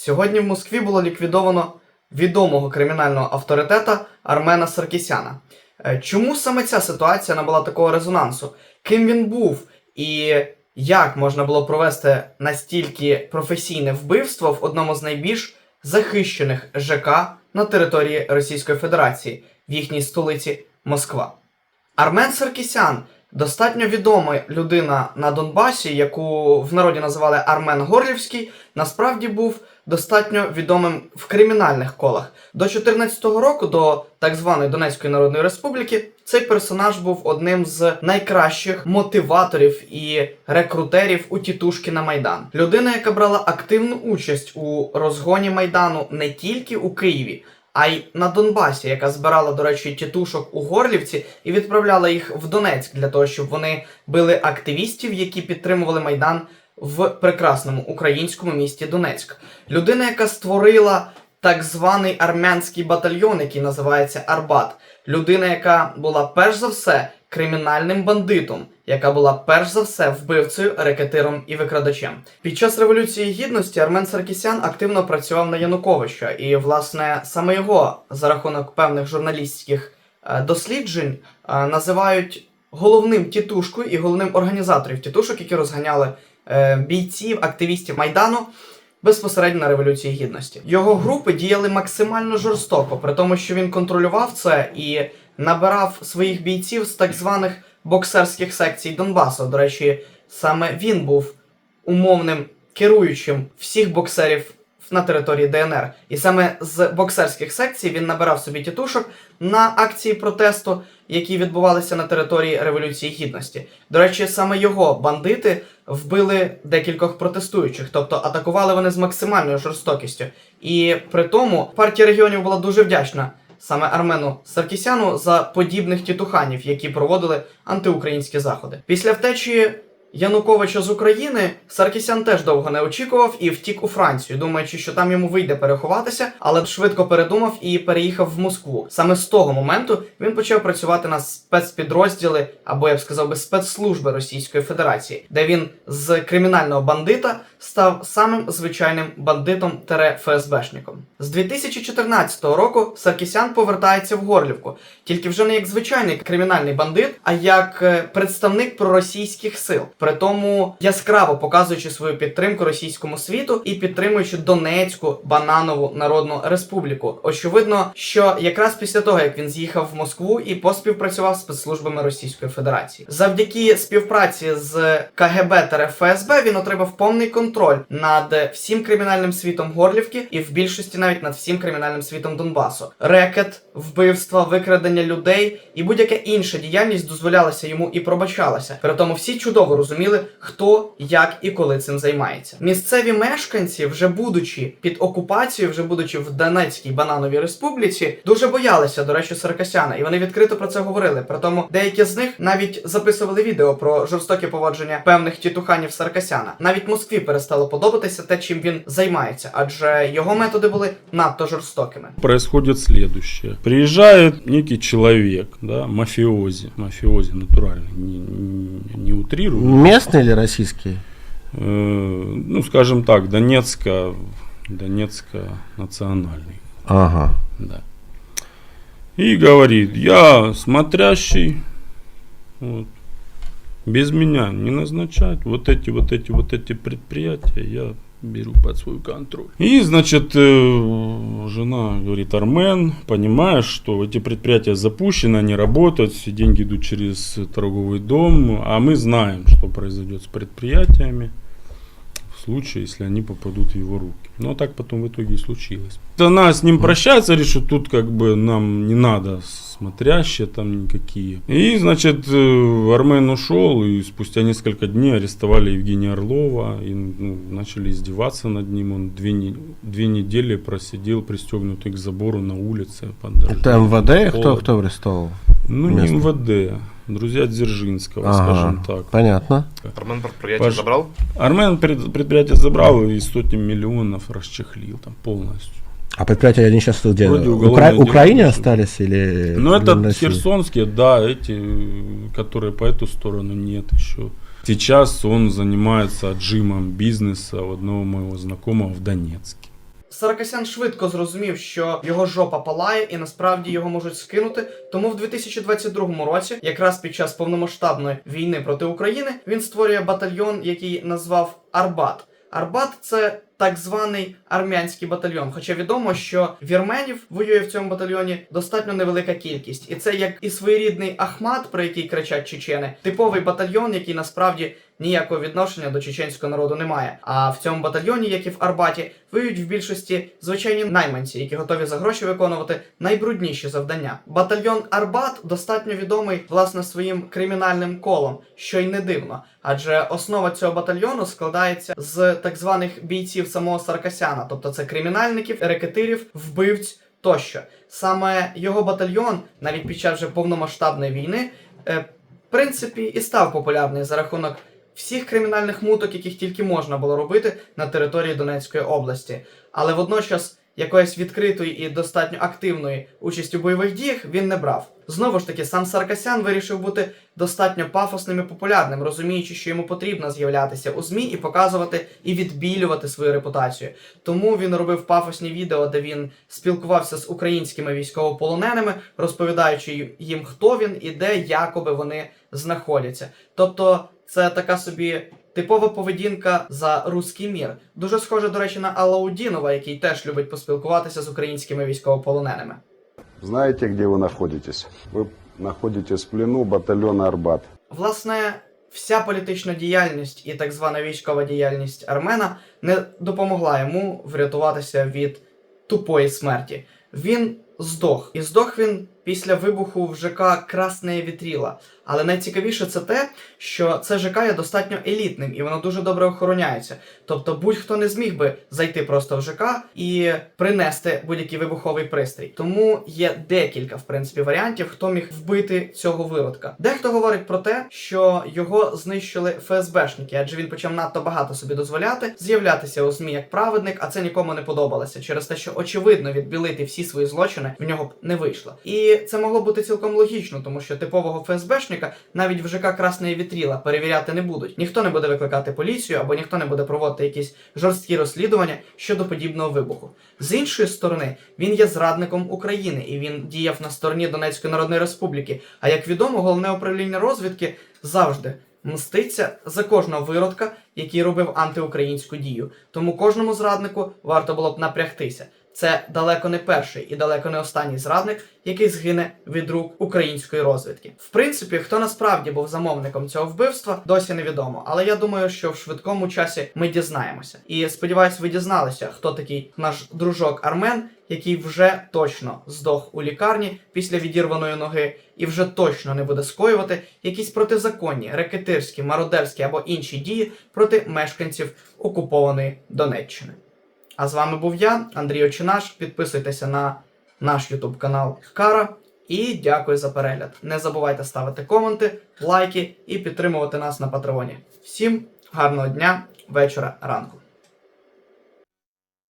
Сьогодні в Москві було ліквідовано відомого кримінального авторитета Армена Саркісяна. Е, Чому саме ця ситуація набула такого резонансу? Ким він був і як можна було провести настільки професійне вбивство в одному з найбільш захищених ЖК на території Російської Федерації в їхній столиці Москва? Армен Саркісян достатньо відома людина на Донбасі, яку в народі називали Армен Горлівський, насправді був достатньо відомим в кримінальних колах. До 2014 року, до так званої Донецької Народної Республіки, цей персонаж був одним з найкращих мотиваторів і рекрутерів у тітушки на Майдан. Людина, яка брала активну участь у розгоні Майдану не тільки у Києві, а й на Донбасі, яка збирала, до речі, тітушок у Горлівці і відправляла їх в Донецьк для того, щоб вони били активістів, які підтримували Майдан в прекрасному українському місті Донецьк. Людина, яка створила так званий армянський батальйон, який називається Арбат. Людина, яка була перш за все кримінальним бандитом, яка була перш за все вбивцею, рекетиром і викрадачем. Під час революції гідності Армен Саркісян активно працював на Януковича, і власне саме його за рахунок певних журналістських е, досліджень е, називають головним тітушкою і головним організатором тітушок, які розганяли бійців, активістів майдану. Безпосередньо на революції гідності його групи діяли максимально жорстоко, при тому, що він контролював це і набирав своїх бійців з так званих боксерських секцій Донбасу. До речі, саме він був умовним керуючим всіх боксерів на території ДНР. І саме з боксерських секцій він набирав собі тітушок на акції протесту, які відбувалися на території Революції Гідності. До речі, саме його бандити вбили декількох протестуючих, тобто атакували вони з максимальною жорстокістю. І при тому партія регіонів була дуже вдячна саме Армену Саркісяну за подібних тітуханів, які проводили антиукраїнські заходи. Після втечі Януковича з України Саркісян теж довго не очікував і втік у Францію, думаючи, що там йому вийде переховатися, але швидко передумав і переїхав в Москву. Саме з того моменту він почав працювати на спецпідрозділи, або я б сказав би спецслужби Російської Федерації, де він з кримінального бандита став самим звичайним бандитом ФСБшником. З 2014 року Саркісян повертається в Горлівку, тільки вже не як звичайний кримінальний бандит, а як е, представник проросійських сил, при тому яскраво показуючи свою підтримку російському світу і підтримуючи Донецьку бананову народну республіку. Очевидно, що якраз після того як він з'їхав в Москву і поспівпрацював з спецслужбами Російської Федерації, завдяки співпраці з КГБ та ФСБ він отримав повний контроль над всім кримінальним світом Горлівки і в більшості навіть над всім кримінальним світом Донбасу. Рекет, вбивства, викрадення людей і будь-яка інша діяльність дозволялася йому і пробачалася. При тому всі чудово розуміли, хто, як і коли цим займається. Місцеві мешканці, вже будучи під окупацією, вже будучи в Донецькій банановій республіці, дуже боялися, до речі, Саркасяна, і вони відкрито про це говорили. При тому деякі з них навіть записували відео про жорстоке поводження певних тітуханів Саркасяна. Навіть Москві перестало подобатися те, чим він займається, адже його методи були надто жорстокими. происходит следующее. Приезжает некий человек, да, мафиози, мафиози натуральный, не, не, не утрирую. Местные или российские? Э, ну, скажем так, Донецка, Донецка национальный, Ага. да. И говорит, я смотрящий, вот, без меня не назначать, вот эти, вот эти, вот эти предприятия я беру под свой контроль. И, значит, э, жена говорит, Армен, понимаешь, что эти предприятия запущены, они работают, все деньги идут через торговый дом, а мы знаем, что произойдет с предприятиями в случае, если они попадут в его руки. Ну, а так потом в итоге и случилось. Она с ним прощается, говорит, что тут как бы нам не надо смотрящие там никакие. И, значит, э, Армен ушел, и спустя несколько дней арестовали Евгения Орлова и ну, начали издеваться над ним. Он две, не- две недели просидел пристегнутый к забору на улице под дождем. Это МВД? Кто, Холодно. кто арестовал? Ну, не? МВД, друзья Дзержинского, Ага, скажем так. Понятно. Армен предприятие Паш- забрал? Армен пред- предприятие забрал и сотни миллионов расчехлил там полностью. А предприятия они сейчас где? Укра- Украине остались или... Ну, это России? херсонские, да, эти, которые по эту сторону нет еще. Сейчас он занимается отжимом бизнеса у одного моего знакомого в Донецке. Саркасян швидко зрозумів, що його жопа палає і насправді його можуть скинути. Тому в 2022 році, якраз під час повномасштабної війни проти України, він створює батальйон, який назвав Арбат. Арбат це так званий армянський батальйон. Хоча відомо, що вірменів воює в цьому батальйоні достатньо невелика кількість, і це як і своєрідний Ахмат, про який кричать чечени, типовий батальйон, який насправді ніякого відношення до чеченського народу не має. А в цьому батальйоні, як і в Арбаті, воюють в більшості звичайні найманці, які готові за гроші виконувати найбрудніші завдання. Батальйон Арбат достатньо відомий власне своїм кримінальним колом, що й не дивно, адже основа цього батальйону складається з так званих бійців самого Саркасяна, тобто це кримінальників, рекетирів, вбивць тощо. Саме його батальйон, навіть під час вже повномасштабної війни, е, в принципі, і став популярний за рахунок всіх кримінальних муток, яких тільки можна було робити на території Донецької області. Але водночас якоїсь відкритої і достатньо активної участі у бойових діях він не брав. Знову ж таки, сам Саркасян вирішив бути достатньо пафосним і популярним, розуміючи, що йому потрібно з'являтися у ЗМІ і показувати і відбілювати свою репутацію. Тому він робив пафосні відео, де він спілкувався з українськими військовополоненими, розповідаючи їм, хто він і де якоби вони знаходяться. Тобто, це така собі. Типова поведінка за руський мір. Дуже схоже, до речі, на Алаудінова, який теж любить поспілкуватися з українськими військовополоненими. Знаете, где вы находитесь? Вы находитесь в плену батальона Арбат. Власне, вся політична діяльність і так звана військова діяльність Армена не допомогла йому врятуватися від тупої смерті. Він здох. І здох він після вибуху в ЖК Красне Вітріла. Але найцікавіше це те, що це ЖК є достатньо елітним і воно дуже добре охороняється. Тобто будь-хто не зміг би зайти просто в ЖК і принести будь-який вибуховий пристрій. Тому є декілька, в принципі, варіантів, хто міг вбити цього виродка. Дехто говорить про те, що його знищили ФСБшники, адже він почав надто багато собі дозволяти, з'являтися у ЗМІ як праведник, а це нікому не подобалося через те, що очевидно відбілити всі свої злочини в нього б не вийшло. І це могло бути цілком логічно, тому що типового ФСБшника навіть в ЖК Красне Вітріла перевіряти не будуть. Ніхто не буде викликати поліцію або ніхто не буде проводити якісь жорсткі розслідування щодо подібного вибуху. З іншої сторони, він є зрадником України і він діяв на стороні Донецької Народної Республіки. А як відомо, головне управління розвідки завжди мститься за кожного виродка, який робив антиукраїнську дію. Тому кожному зраднику варто було б напрягтися. Це далеко не перший і далеко не останній зрадник, який згине від рук української розвідки. В принципі, хто насправді був замовником цього вбивства, досі невідомо. Але я думаю, що в швидкому часі ми дізнаємося. І сподіваюсь, ви дізналися, хто такий наш дружок Армен, який вже точно здох у лікарні після відірваної ноги, і вже точно не буде скоювати якісь протизаконні, рекетирські, мародерські або інші дії проти мешканців окупованої Донеччини. А з вами був я, Андрій Очинаш. Підписуйтеся на наш YouTube канал Кара. І дякую за перегляд. Не забувайте ставити коменти, лайки і підтримувати нас на Патреоні. Всім гарного дня, вечора, ранку.